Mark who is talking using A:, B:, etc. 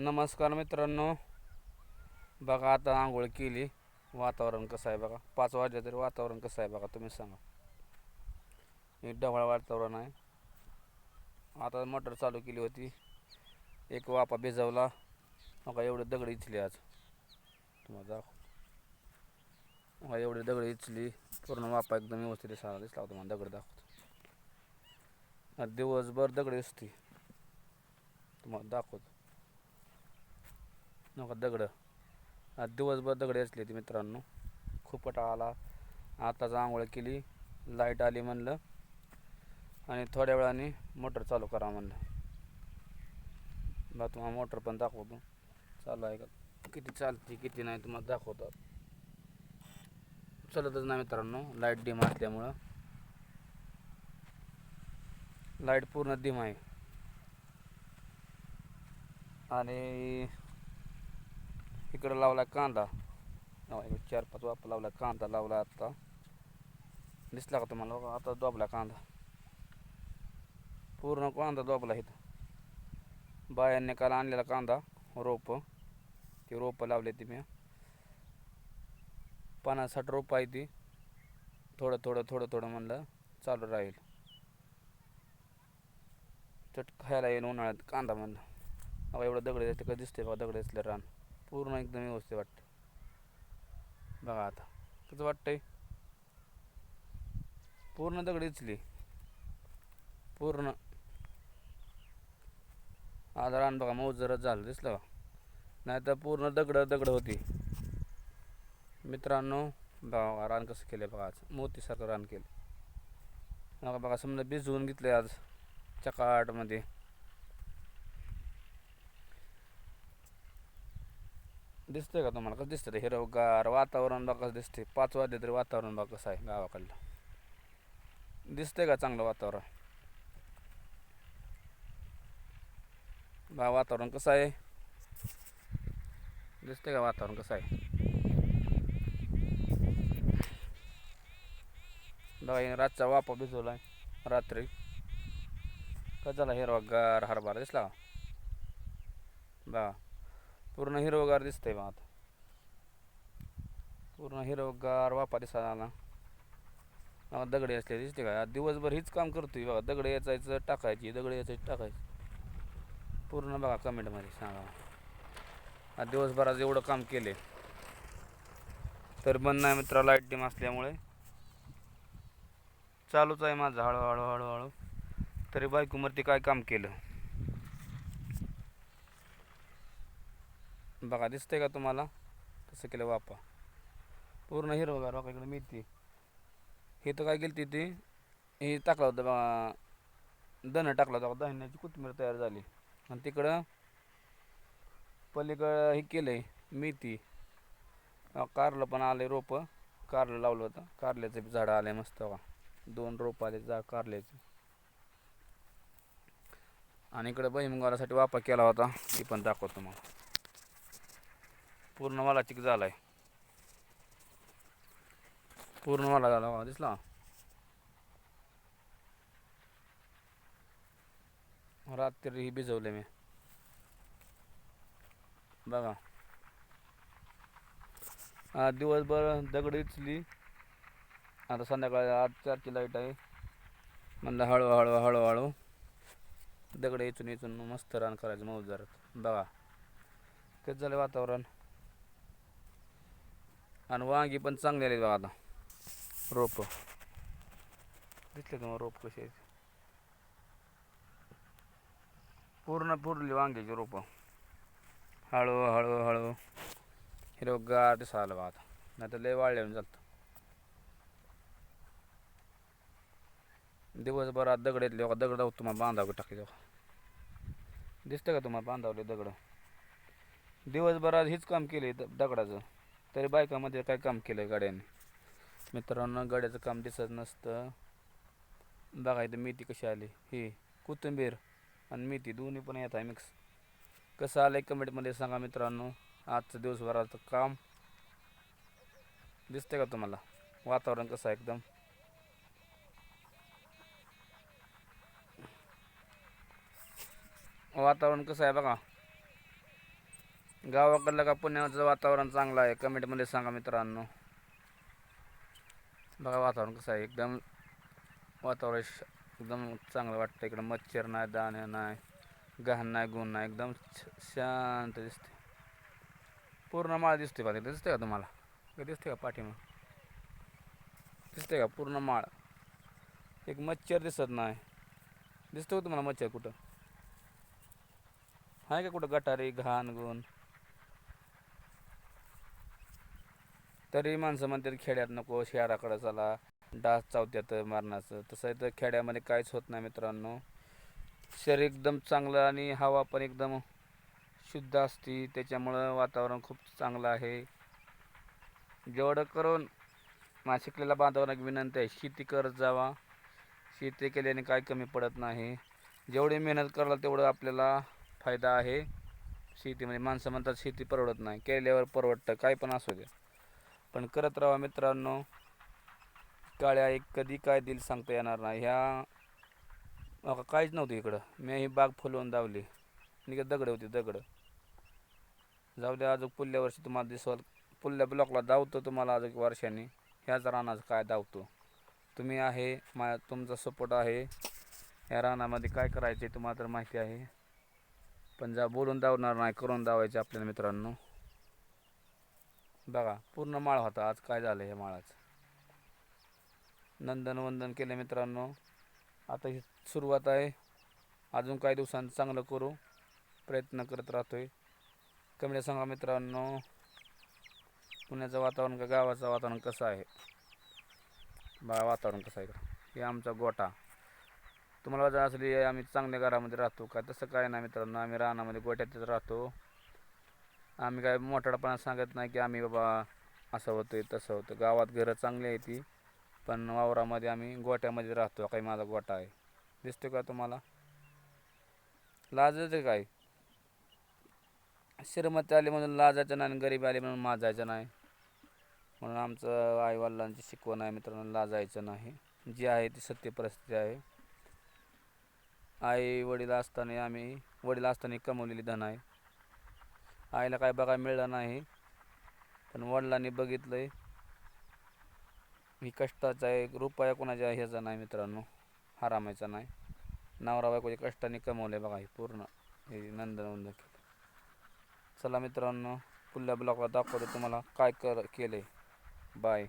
A: नमस्कार मित्रांनो. बघा आता आंघोळ केली. वातावरण कसं आहे बघा. पाच वाजले तरी वातावरण कसं आहे बघा तुम्ही सांगा. हे ढवळ वातावरण आहे. आता मोटर चालू केली होती. एक वापा भिजवला. बघा एवढे दगड इचली आज. तुम्हाला दाखव बघा एवढे दगड इचली. पूर्ण वापा एकदम व्यवस्थित दिसायला दिसला होता. तुम्हाला दगड दाखवतो. दिवसभर दगड असते तुम्हाला दाखवतो. नका दगड. आज दिवसभर दगडे असले ती मित्रांनो. खूप पटा आला. आताच आंघोळ केली. लाइट आली म्हणलं. आणि थोड्या वेळाने मोटर चालू करा म्हणलं. बा तुम्हाला मोटर पण दाखवतो. चालू आहे का? किती चालते किती नाही तुम्हाला दाखवतात चलतच नाही मित्रांनो. लाइट डिम असल्यामुळं. लाइट पूर्ण डिम आहे. आणि इकडं लावला कांदा. हो, चार पाच वाप लावला कांदा लावला आता. दिसला का तुम्हाला? बघा, आता दोबला कांदा. पूर्ण कांदा दोबला इथं. बायांनी काल आणलेला कांदा रोपं. ते रोपं लावले ती मी. पन्नासाठ रोपं आहे ती. थोडं थोडं थोडं थोडं म्हणलं चालू राहील. चट खायला येईल उन्हाळ्यात कांदा म्हणलं. एवढं दगड असते का? दिसते बघा दगड असले रान. पूर्ण एकदम व्यवस्थित वाटतं बघा आता कसं वाटतंय? पूर्ण दगड इचली पूर्ण. आधार रान बघा मऊ जरच झालं दिसलं का? नाही तर पूर्ण दगड दगड होती. मित्रांनो बघा रान कसं केलं बघा आज. मोतीसारखं रान केलं बघा बघा समजा भिजवून घेतले आज. चकाटमध्ये. दिसतंय का तुम्हाला? कसं दिसतं ते? हिरवगार वातावरण बघा कसं दिसते पाच वाजले तरी वातावरण बघा कसं आहे गावाकडलं? दिसतंय का चांगलं वातावरण? बा वातावरण कसं आहे? दिसतंय का वातावरण कसं आहे? बघा रातचा वापा भिजवला आहे रात्री. का झाला हिरवागार हरभरा? दिसला बा पूर्ण हिरवगार दिसतंय मग आता. पूर्ण हिरवगार वापा दिसा आला बघा दगडे असले दिसते का दिवसभर हीच काम करतोय बघा. दगड याचायचं टाकायची दगड याचायची टाकायची. पूर्ण बघा कमेंटमध्ये सांगा. आज दिवसभरात एवढं काम केले तर बंद नाही मित्र लाइट डिम असल्यामुळे. चालूच आहे माझं हळूहळू हळूहळू. तरी बायकोमरती काय काम केलं? बघा दिसतंय का तुम्हाला? तसं केलं वापा. पूर्ण हिरवगार बघा इकडे मेथी. हे तर काय केली ती? हे टाकलं होतं बघा दणं टाकलं होतं दहण्याची धान्याची कोथिंबीर तयार झाली. आणि तिकडं पलीकडं हे केलं आहे मेथी कारलं पण आले रोपं. कारलं लावलं होतं. कारल्याचं झाडं आले मस्त बघा. दोन रोप आले जा कारल्याचे. आणि इकडं बहिमगारासाठी वापर केला होता. ती पण दाखवतो मग पूर्ण मला चिक झालाय. पूर्ण मला झाला दिसला? रात्री ही भिजवले मी. बघा. आज दिवसभर दगड इचली. आता संध्याकाळी आठ चारची लाइट आहे. म्हणलं हळूहळू हळूहळू दगड इचून इचून मस्त रान करायचं मऊ जर. बघा. तेच झालं वातावरण. आणि वांगी पण चांगली आली बघा आता. रोप. दिसले तुम्हाला रोप कसे आहेत? पूर्ण पुरली वांग्याची रोपं. हळू हळू हळू. हिरवगार दिसायला बघा आता. नाही तर लय वाळल्यानं चालतं दिवसभरात दगड येतले बघा. दगड तुम्हाला बांधावं टाकले दिसतं का तुम्हाला बांधावले दगड? दिवसभरात हेच काम केले दगडाचं. तरी बायकामध्ये काय काम केलं गाड्याने? मित्रांनो गाड्याचं काम दिसत नसतं. बघायचं मेथी कशी आली. ही कोथिंबीर आणि मेथी दोन्ही पण येत आहे मिक्स कसं आलं कमेंटमध्ये सांगा मित्रांनो. आजचं दिवसभराचं काम दिसते का तुम्हाला? वातावरण कसं आहे एकदम? वातावरण कसं आहे बघा. गावाकडलं का पुण्याचं वातावरण चांगलं आहे? कमेंटमध्ये सांगा मित्रांनो. बघा वातावरण कसं आहे. एकदम वातावरण श- एकदम चांगलं वाटतं. इकडं मच्छर नाही दाणे नाही घाण नाही गुण नाही. एकदम शांत दिसते पूर्ण माळ दिसते बघा. तिथं दिसते का तुम्हाला? का दिसते का पाठीमा दिसते का पूर्ण माळ? एक मच्छर दिसत नाही. दिसतो का तुम्हाला मच्छर कुठं? आहे का कुठं गटारी घाण गुण? तरी माणसं म्हणतात खेड्यात नको शहराकडे चला. डास चावत्यात मारण्याचं. तसं तर खेड्यामध्ये काहीच होत नाही मित्रांनो. शरीर एकदम चांगलं आणि हवा पण एकदम शुद्ध असते. त्याच्यामुळं वातावरण खूप चांगलं आहे. जेवढं करून माशिकलेला बांधवांना विनंती आहे शेती करत जावा. शेती केल्याने काय कमी पडत नाही. जेवढी मेहनत कराल तेवढं आपल्याला फायदा आहे. शेतीमध्ये माणसं म्हणतात शेती परवडत नाही. केल्यावर परवडतं. काय पण असू द्या पण करत राहा मित्रांनो. काळ्या एक कधी काय दिल सांगता येणार नाही. ह्या काहीच नव्हतं इकडं. मी ही बाग फुलवून दावली. निघत दगड होती दगड. जाऊ द्या अजून पुढल्या वर्षी तुम्हाला दिसवाल. पुढल्या ब्लॉकला धावतो तुम्हाला अजून वर्षांनी. ह्याच रानाचं काय धावतो तुम्ही आहे मा तुमचा सपोर्ट आहे. या रानामध्ये काय करायचे तुम्हाला तर माहिती आहे. पण जा बोलून धावणार नाही करून धावायचे आपल्या मित्रांनो. बघा पूर्ण माळ होता. आज काय झालं हे माळाचं? नंदन वंदन केलं मित्रांनो. आता ही सुरुवात आहे. अजून काही दिवसांत चांगलं करू प्रयत्न करत राहतोय. कमी सांगा मित्रांनो पुण्याचं वातावरण का गावाचं वातावरण कसं आहे? बा वातावरण कसं आहे का हे आमचा गोठा. तुम्हाला जर असली आम्ही चांगल्या घरामध्ये राहतो का? तसं काय नाही मित्रांनो. आम्ही रानामध्ये गोठ्यातच राहतो. आम्ही काय मोठाडपणा सांगत नाही की आम्ही बाबा असं होतं तसं होतं गावात घरं चांगली आहे ती पण वावरामध्ये आम्ही गोट्यामध्ये राहतो काही माझा गोटा आहे. दिसतो का तुम्हाला? लाजायचं काय? श्रीमती आली म्हणून लाजायचं नाही आणि गरीब आली म्हणून माजायचं नाही. म्हणून आमचं आईवडिलांची शिकवण आहे मित्रांनो लाजायचं नाही. जी आहे ती सत्य परिस्थिती आहे. आई वडील असताना आम्ही वडील असताना कमवलेली धन आहे. आईला काय बघा मिळलं नाही. पण वडिलांनी बघितलंय. मी कष्टाचा आहे रुपया कोणाच्या ह्याचा नाही मित्रांनो. हरामायचा नाही. नवरा बायकोच्या कष्टाने कमवले बघा हे पूर्ण. हे नंदनवंद केलं. चला मित्रांनो पुढल्या ब्लॉकला दाखवतो तुम्हाला काय कर केले बाय.